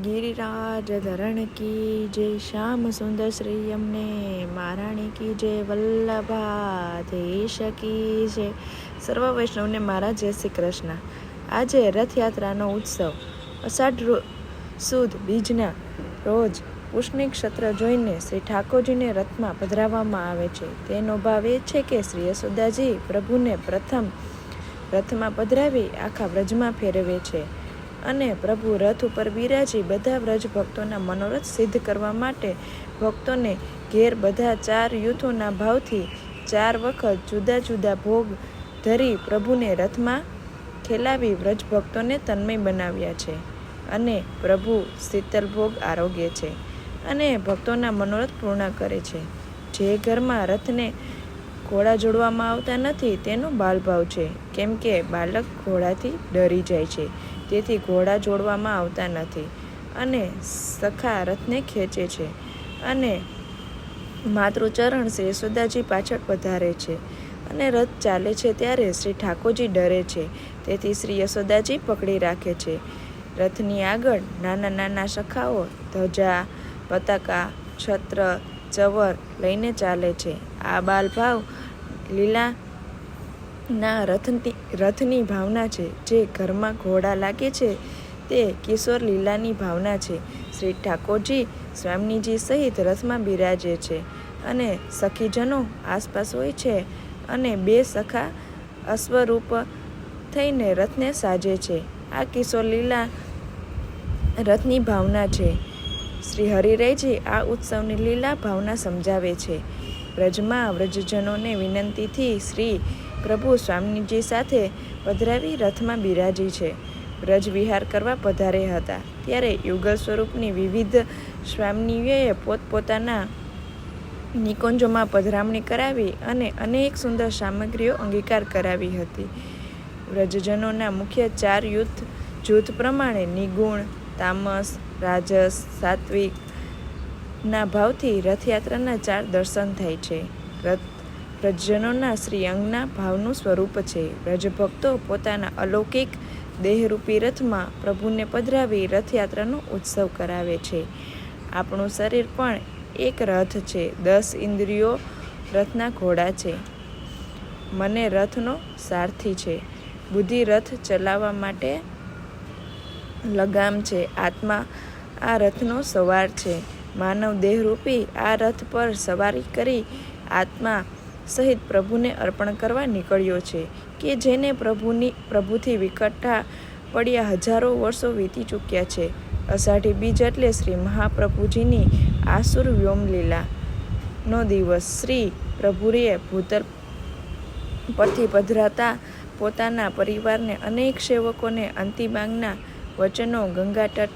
ગિરિરાજ ધરણ કી જય શ્યામ સુંદર શ્રી અમને, મહારાણી કી જય વલ્લભા દેશ કી જય સર્વ વૈષ્ણવને મારા જય શ્રી કૃષ્ણ. આજે રથયાત્રાનો ઉત્સવ. અષાઢ સુદ બીજના રોજ ઉષ્ણિક ક્ષત્ર જોઈને શ્રી ઠાકોરજીને રથમાં પધરાવવામાં આવે છે. તેનો ભાવ એ છે કે શ્રી યશોદાજી પ્રભુને પ્રથમ રથમાં પધરાવી આખા વ્રજમાં ફેરવે છે. અને પ્રભુ રથ ઉપર બિરાજી બધા વ્રજ ભક્તોના મનોરથ સિદ્ધ કરવા માટે ભક્તોને ઘેર બધા ચાર યુથોના ભાવથી ચાર વખત જુદા જુદા ભોગ ધરી પ્રભુને રથમાં ખેલાવી વ્રજ ભક્તોને તન્મય બનાવ્યા છે અને પ્રભુ શીતલ ભોગ આરોગ્ય છે અને ભક્તોના મનોરથ પૂર્ણ કરે છે. જે ઘરમાં રથને ઘોડા જોડવામાં આવતા નથી તેનો બાલભાવ છે, કેમ કે બાળક ઘોડાથી ડરી જાય છે. તેથી ઘોડા જોડવામાં આવતા નથી અને સખા રથને ખેંચે છે અને માતૃચરણ શ્રી યશોદાજી પાછળ પધારે છે અને રથ ચાલે છે ત્યારે શ્રી ઠાકોરજી ડરે છે. તેથી શ્રી યશોદાજી પકડી રાખે છે. રથની આગળ નાના નાના સખાઓ ધજા, પતાકા, છત્ર, ચવર લઈને ચાલે છે. આ બાલભાવ લીલા ના રથની રથની ભાવના છે. જે ઘરમાં ઘોડા લાગે છે, તે કિશોર લીલાની ભાવના છે. શ્રી ઠાકોરજી સ્વામીજી સહિત રથમાં બિરાજે છે અને સખીજનો આસપાસ હોય છે અને બે સખા અશ્વરૂપ થઈને રથને સાજે છે. આ કિશોર લીલા રથની ભાવના છે. શ્રી હરિરાયજી આ ઉત્સવની લીલા ભાવના સમજાવે છે. વ્રજમાં વ્રજજનોને વિનંતીથી શ્રી પ્રભુ સ્વામીજી સાથે પધરાવી રથમાં બિરાજી છે. વ્રજ વિહાર કરવા પધાર્યા હતા. ત્યારે યુગલ સ્વરૂપની વિવિધ સ્વામીઓએ પોતપોતાના નિકુંજોમાં પધરામણી કરાવી અને અનેક સુંદર સામગ્રીઓ અંગીકાર કરાવી હતી. વ્રજજનોના મુખ્ય ચાર યુદ્ધ જૂથ પ્રમાણે નિગુણ, તામસ, રાજસ, સાત્વિક ના ભાવથી રથયાત્રાના ચાર દર્શન થાય છે. રથ વ્રજજનોના શ્રી અંગના ભાવનું સ્વરૂપ છે. વ્રજભક્તો પોતાના અલૌકિક દેહરૂપી રથમાં પ્રભુને પધરાવી રથયાત્રાનો ઉત્સવ કરાવે છે. આપણું શરીર પણ એક રથ છે. દસ ઇન્દ્રિયો રથના ઘોડા છે. મને રથનો સારથી છે. બુદ્ધિ રથ ચલાવવા માટે લગામ છે. આત્મા આ રથનો સવાર છે. માનવ દેહરૂપી આ રથ પર સવારી કરી આત્મા સહિત પ્રભુને અર્પણ કરવા નીકળ્યો છે કે જેને પ્રભુની પ્રભુથી વિકટ્ઠા પડ્યા હજારો વર્ષો વીતી ચૂક્યા છે. અષાઢી બીજ એટલે શ્રી મહાપ્રભુજીની આસુર વ્યોમલીલા નો દિવસ. શ્રી પ્રભુએ ભૂતલ પરથી પધરાતા પોતાના પરિવારને અનેક સેવકોને અંતિમાંગના વચનો ગંગાતટ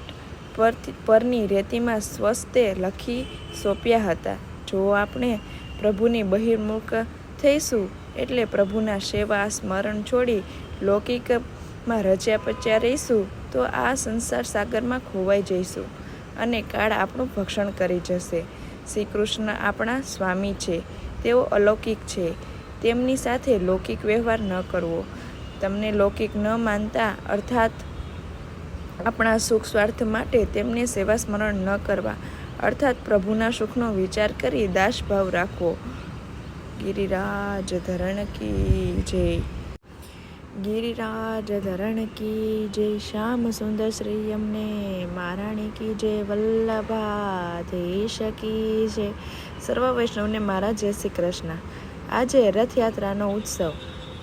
પરથી, પરની રેતીમાં સ્વસ્તે લખી સોંપ્યા હતા. જો આપણે પ્રભુની બહિર્મુખ થઈશું એટલે પ્રભુના સેવા, સ્મરણ છોડી લૌકિકમાં રચ્યા પચ્યા રહીશું તો આ સંસાર સાગરમાં ખોવાઈ જઈશું અને કાળ આપણું ભક્ષણ કરી જશે. શ્રી કૃષ્ણ આપણા સ્વામી છે, તેઓ અલૌકિક છે, તેમની સાથે લૌકિક વ્યવહાર ન કરવો. તમને લૌકિક ન માનતા, અર્થાત આપણા સુખ સ્વાર્થ માટે તેમને સેવા સ્મરણ ન કરવા. અર્થાત પ્રભુના સુખનો વિચાર કરી દાસભાવ રાખવો. ગિરિરાજ ધરણ કી જય. ગિરિરાજ ધરણ કી જય. શ્યામ સુંદર શ્રી અમને. મહારાણી કી જય. વલ્લભા દેશ કી જય. સર્વ વૈષ્ણવને મારા જય શ્રી કૃષ્ણ. આજે રથયાત્રાનો ઉત્સવ.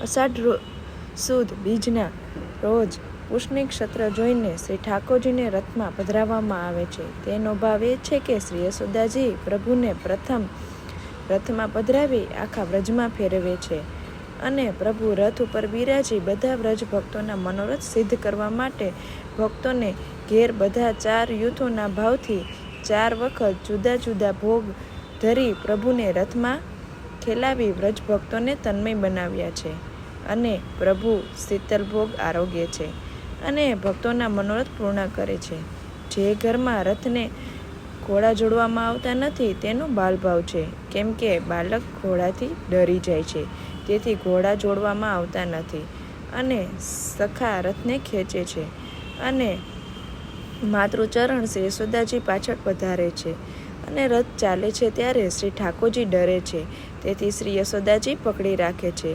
અષાઢ સુદ બીજના રોજ પુષ્ણિ ક્ષત્ર જોઈને શ્રી ઠાકોરજીને રથમાં પધરાવવામાં આવે છે. તેનો ભાવ એ છે કે શ્રી યશોદાજી પ્રભુને પ્રથમ રથમાં પધરાવી આખા વ્રજમાં ફેરવે છે અને પ્રભુ રથ ઉપર બિરાજી બધા વ્રજ ભક્તોના મનોરથ સિદ્ધ કરવા માટે ભક્તોને ઘેર બધા ચાર યુથોના ભાવથી ચાર વખત જુદા જુદા ભોગ ધરી પ્રભુને રથમાં ખેલાવી વ્રજ ભક્તોને તન્મય બનાવ્યા છે અને પ્રભુ શીતલ ભોગ આરોગ્ય છે. અને ભક્તોના મનોરથ પૂર્ણ કરે છે. જે ઘરમાં રથને ઘોડા જોડવામાં આવતા નથી, તેનો બાલભાવ છે. કેમ કે બાળક ઘોડાથી ડરી જાય છે, તેથી ઘોડા જોડવામાં આવતા નથી અને સખા રથને ખેંચે છે અને માતૃચરણ શ્રી યશોદાજી પાછળ પધારે છે અને રથ ચાલે છે ત્યારે શ્રી ઠાકોરજી ડરે છે, તેથી શ્રી યશોદાજી પકડી રાખે છે.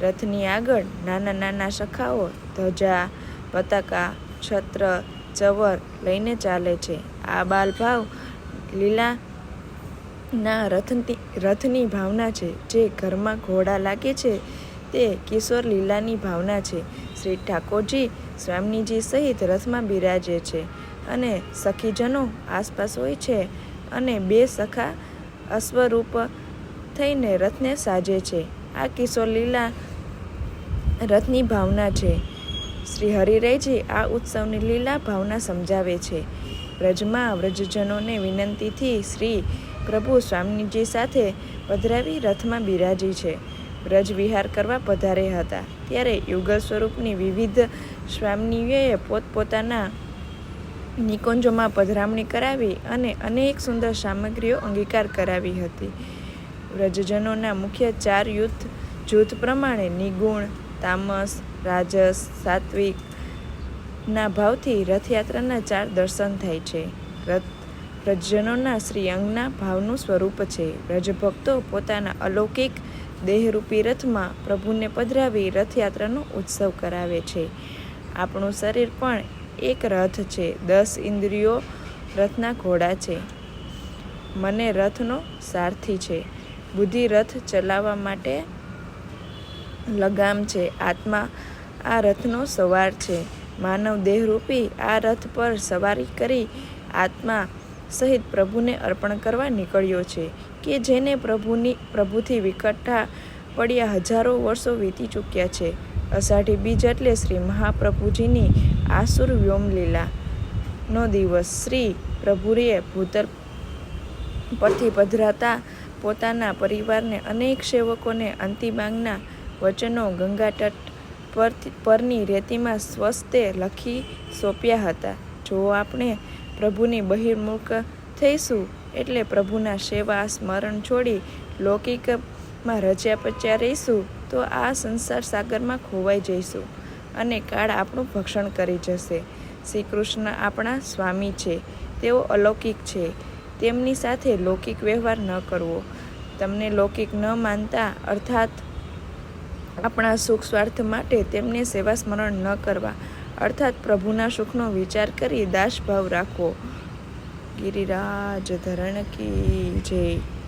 રથની આગળ નાના નાના સખાઓ ધજા પતાકા છત્ર ચવર લઈને ચાલે છે. આ બાલભાવ લીલાના રથની રથની ભાવના છે. જે ઘરમાં ઘોડા લાગે છે, તે કિશોર લીલાની ભાવના છે. શ્રી ઠાકોરજી સ્વામીજી સહિત રથમાં બિરાજે છે અને સખીજનો આસપાસ હોય છે અને બે સખા અશ્વરૂપ થઈને રથને સાજે છે. આ કિશોર લીલા રથની ભાવના છે. શ્રી હરિરાયજી આ ઉત્સવની લીલા ભાવના સમજાવે છે. વ્રજમાં વ્રજજનોને વિનંતીથી શ્રી પ્રભુ સ્વામીજી સાથે પધરાવી રથમાં બિરાજી છે. વ્રજ વિહાર કરવા પધારે હતા. ત્યારે યુગલ સ્વરૂપની વિવિધ સ્વામીઓએ પોતપોતાના નિકુંજોમાં પધરામણી કરાવી અને અનેક સુંદર સામગ્રીઓ અંગીકાર કરાવી હતી. વ્રજજનોના મુખ્ય ચાર યુદ્ધ જૂથ પ્રમાણે નિગુણ, તામસ રાજસ, સાત્વિક ના ભાવથી રથયાત્રાના ચાર દર્શન થાય છે. રથ વ્રજજનોના શ્રી અંગના ભાવનું સ્વરૂપ છે. રજભક્તો પોતાના અલૌકિક દેહરૂપી રથમાં પ્રભુને પધરાવી રથયાત્રાનો ઉત્સવ કરાવે છે. આપણું શરીર પણ એક રથ છે. દસ ઇન્દ્રિયો રથના ઘોડા છે. મને રથનો સારથી છે. બુદ્ધિ રથ ચલાવવા માટે લગામ છે. આત્મા આ રથનો સવાર છે. માનવ દેહરૂપી આ રથ પર સવારી કરી આત્મા સહિત પ્રભુને અર્પણ કરવા નીકળ્યો છે કે જેને પ્રભુની, પ્રભુથી વિકટા પડ્યા હજારો વર્ષો વીતી ચૂક્યા છે. અષાઢી બીજ એટલે શ્રી મહાપ્રભુજીની આસુર વ્યોમલીલા નો દિવસ શ્રી પ્રભુએ ભૂતર પરથી પધરાતા પોતાના પરિવારને અનેક સેવકોને અંતિમાંગના વચનો ગંગાતટ પર પરની રેતીમાં સ્વસ્તે લખી સોંપ્યા હતા. જો આપણે પ્રભુની બહિર્મુખ થઈશું, એટલે પ્રભુના સેવા સ્મરણ છોડી લૌકિકમાં રચ્યા પચ્યા રહીશું, તો આ સંસાર સાગરમાં ખોવાઈ જઈશું અને કાળ આપણું ભક્ષણ કરી જશે. શ્રી કૃષ્ણ આપણા સ્વામી છે. તેઓ અલૌકિક છે. તેમની સાથે લૌકિક વ્યવહાર ન કરવો. તમને લૌકિક ન માનતા, અર્થાત આપણા સુખ સ્વાર્થ માટે તેમને સેવા સ્મરણ ન કરવા. અર્થાત પ્રભુના સુખનો વિચાર કરી દાસભાવ રાખવો. ગિરિરાજ ધરણ કી જય.